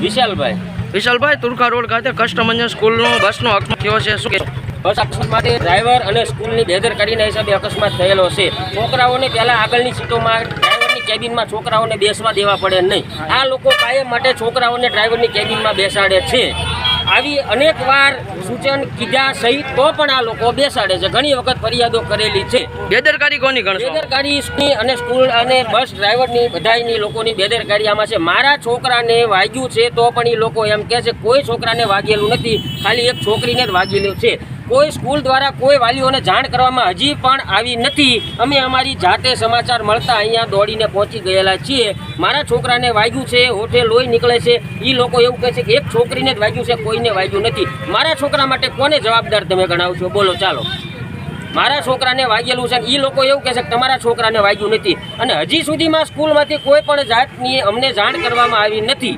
વિશાલભાઈ. વિશાલભાઈ Turkha road ખાતે customer સ્કૂલનો બસનો અકસ્માત થયો છે. શું કે? બસ અકસ્માત માટે ડ્રાઈવર અને સ્કૂલની બેદરકારીના હિસાબે અકસ્માત થયેલો છે. છોકરાઓને પહેલાં આગળની સીટોમાં ડ્રાઈવરની કેબિનમાં છોકરાઓને બેસવા દેવા પડે નહીં. આ લોકો કાયમ માટે છોકરાઓને ડ્રાઈવરની કેબિનમાં બેસાડે છે. આવી અનેક વાર સૂચન કીધા સહિત તો પણ આ લોકો બેસાડે છે. ઘણી વખત ફરિયાદો કરેલી છે. બેદરકારી કોની ગણશો? બેદરકારી સ્કૂલની અને સ્કૂલ અને બસ ડ્રાઈવરની બધાયની લોકોની બેદરકારી આમાં છે. મારા છોકરાને વાગ્યું છે તો પણ એ લોકો એમ કહે છે કોઈ છોકરાને વાગેલું નથી. ખાલી એક છોકરીને જ વાગેલું છે. કોઈ સ્કૂલ દ્વારા કોઈ વાલીઓને જાણ કરવામાં હજી પણ આવી નથી. અમે અમારી જાતે સમાચાર મળતા અહીંયા દોડીને પહોંચી ગયેલા છીએ. મારા છોકરાને વાગ્યું છે, હોઠે લોહી નીકળે છે. એ લોકો એવું કહે છે કે એક છોકરીને જ વાગ્યું છે, કોઈને વાગ્યું નથી. મારા છોકરા માટે કોને જવાબદાર તમે ગણાવશો? બોલો, ચાલો. મારા છોકરાને વાગેલું છે એ લોકો એવું કહે છે કે તમારા છોકરાને વાગ્યું નથી. અને હજી સુધીમાં સ્કૂલમાંથી કોઈ પણ જાતની અમને જાણ કરવામાં આવી નથી.